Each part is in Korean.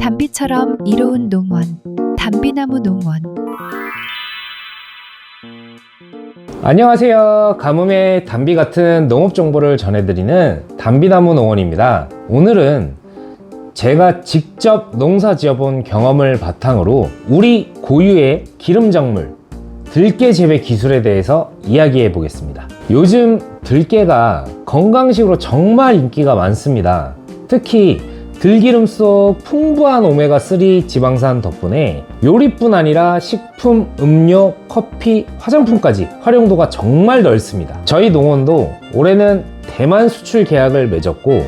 담비처럼 이로운 농원, 담비나무 농원. 안녕하세요. 가뭄에 담비 같은 농업 정보를 전해드리는 담비나무 농원입니다. 오늘은 제가 직접 농사 지어본 경험을 바탕으로 우리 고유의 기름 작물 들깨 재배 기술에 대해서 이야기해 보겠습니다. 요즘 들깨가 건강식으로 정말 인기가 많습니다. 특히 들기름 속 풍부한 오메가3 지방산 덕분에 요리뿐 아니라 식품, 음료, 커피, 화장품까지 활용도가 정말 넓습니다. 저희 농원도 올해는 대만 수출 계약을 맺었고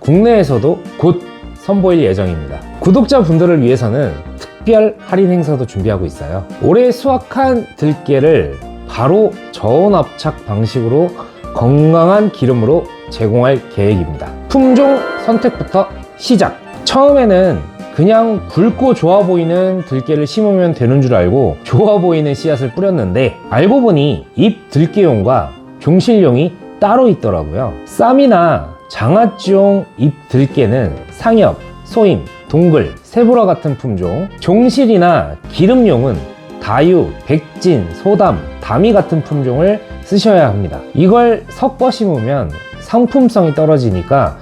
국내에서도 곧 선보일 예정입니다. 구독자분들을 위해서는 특별 할인 행사도 준비하고 있어요. 올해 수확한 들깨를 바로 저온 압착 방식으로 건강한 기름으로 제공할 계획입니다. 품종 선택부터 시작! 처음에는 그냥 굵고 좋아 보이는 들깨를 심으면 되는 줄 알고 좋아 보이는 씨앗을 뿌렸는데 알고 보니 잎 들깨용과 종실용이 따로 있더라고요. 쌈이나 장아찌용 잎 들깨는 상엽, 소임, 동글, 세보라 같은 품종, 종실이나 기름용은 다유, 백진, 소담, 다미 같은 품종을 쓰셔야 합니다. 이걸 섞어 심으면 상품성이 떨어지니까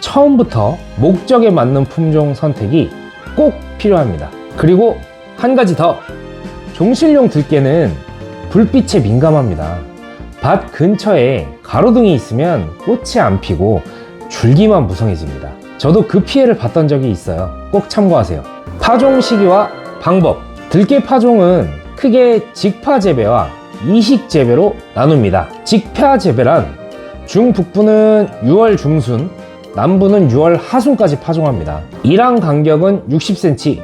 처음부터 목적에 맞는 품종 선택이 꼭 필요합니다. 그리고 한 가지 더! 종실용 들깨는 불빛에 민감합니다. 밭 근처에 가로등이 있으면 꽃이 안 피고 줄기만 무성해집니다. 저도 그 피해를 봤던 적이 있어요. 꼭 참고하세요. 파종 시기와 방법. 들깨 파종은 크게 직파 재배와 이식 재배로 나눕니다. 직파 재배란 중북부는 6월 중순, 남부는 6월 하순까지 파종합니다. 일항 간격은 60cm,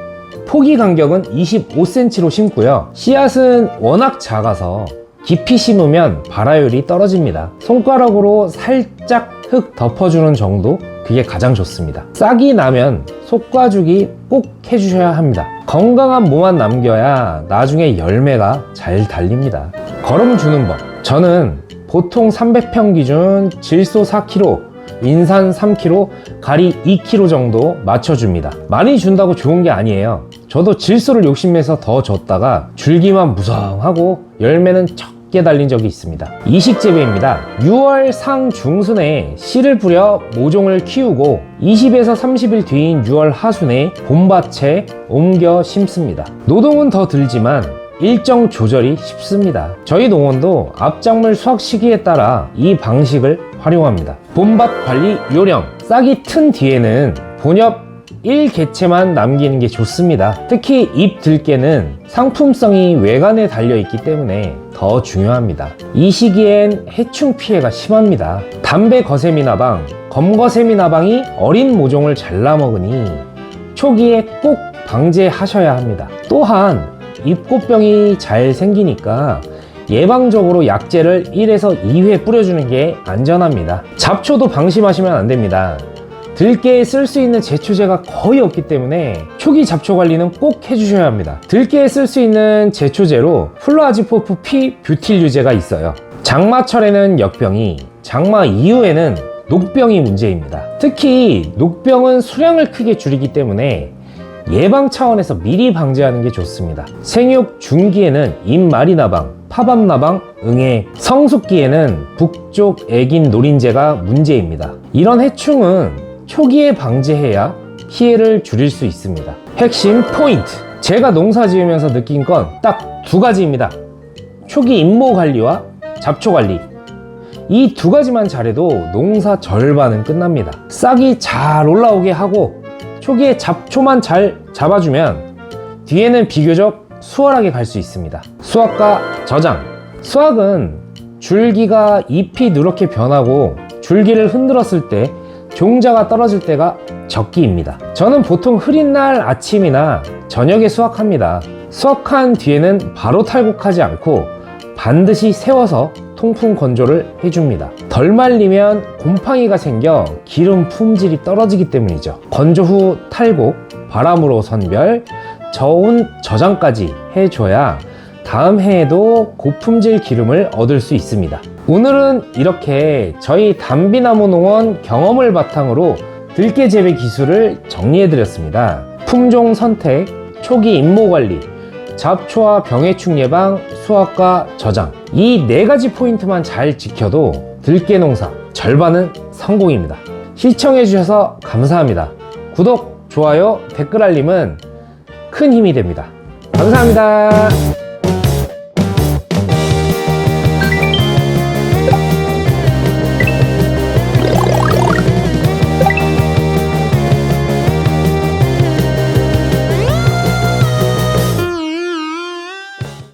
포기 간격은 25cm로 심고요. 씨앗은 워낙 작아서 깊이 심으면 발화율이 떨어집니다. 손가락으로 살짝 흙 덮어주는 정도? 그게 가장 좋습니다. 싹이 나면 속과주기 꼭 해주셔야 합니다. 건강한 모만 남겨야 나중에 열매가 잘 달립니다. 거름 주는 법. 저는 보통 300평 기준 질소 4kg, 인산 3kg, 가리 2kg 정도 맞춰줍니다. 많이 준다고 좋은 게 아니에요. 저도 질소를 욕심내서 더 줬다가 줄기만 무성하고 열매는 적게 달린 적이 있습니다. 이식 재배입니다. 6월 상 중순에 씨를 뿌려 모종을 키우고 20에서 30일 뒤인 6월 하순에 봄밭에 옮겨 심습니다. 노동은 더 들지만 일정 조절이 쉽습니다. 저희 농원도 앞작물 수확 시기에 따라 이 방식을 활용합니다. 봄밭 관리 요령. 싹이 튼 뒤에는 본엽 1개체만 남기는 게 좋습니다. 특히 잎 들깨는 상품성이 외관에 달려있기 때문에 더 중요합니다. 이 시기엔 해충 피해가 심합니다. 담배 거세미나방, 검거세미나방이 어린 모종을 잘라먹으니 초기에 꼭 방제하셔야 합니다. 또한 입꽃병이 잘 생기니까 예방적으로 약제를 1에서 2회 뿌려주는 게 안전합니다. 잡초도 방심하시면 안 됩니다. 들깨에 쓸 수 있는 제초제가 거의 없기 때문에 초기 잡초 관리는 꼭 해주셔야 합니다. 들깨에 쓸 수 있는 제초제로 플로아지포프 P 뷰틸유제가 있어요. 장마철에는 역병이, 장마 이후에는 녹병이 문제입니다. 특히 녹병은 수량을 크게 줄이기 때문에 예방 차원에서 미리 방지하는 게 좋습니다. 생육 중기에는 잎마리나방, 파밤나방, 응애, 성숙기에는 북쪽 애긴 노린재가 문제입니다. 이런 해충은 초기에 방지해야 피해를 줄일 수 있습니다. 핵심 포인트. 제가 농사 지으면서 느낀 건 딱 두 가지입니다. 초기 임모 관리와 잡초 관리. 이 두 가지만 잘해도 농사 절반은 끝납니다. 싹이 잘 올라오게 하고 초기에 잡초만 잘 잡아주면 뒤에는 비교적 수월하게 갈 수 있습니다. 수확과 저장. 수확은 줄기가 잎이 누렇게 변하고 줄기를 흔들었을 때 종자가 떨어질 때가 적기입니다. 저는 보통 흐린 날 아침이나 저녁에 수확합니다. 수확한 뒤에는 바로 탈곡하지 않고 반드시 세워서 통풍 건조를 해줍니다. 덜 말리면 곰팡이가 생겨 기름 품질이 떨어지기 때문이죠. 건조 후 탈곡, 바람으로 선별, 저온 저장까지 해줘야 다음 해에도 고품질 기름을 얻을 수 있습니다. 오늘은 이렇게 저희 담비나무 농원 경험을 바탕으로 들깨 재배 기술을 정리해 드렸습니다. 품종 선택, 초기 임모 관리, 잡초와 병해충 예방, 수확과 저장. 이 네 가지 포인트만 잘 지켜도 들깨 농사 절반은 성공입니다. 시청해주셔서 감사합니다. 구독, 좋아요, 댓글 알림은 큰 힘이 됩니다. 감사합니다.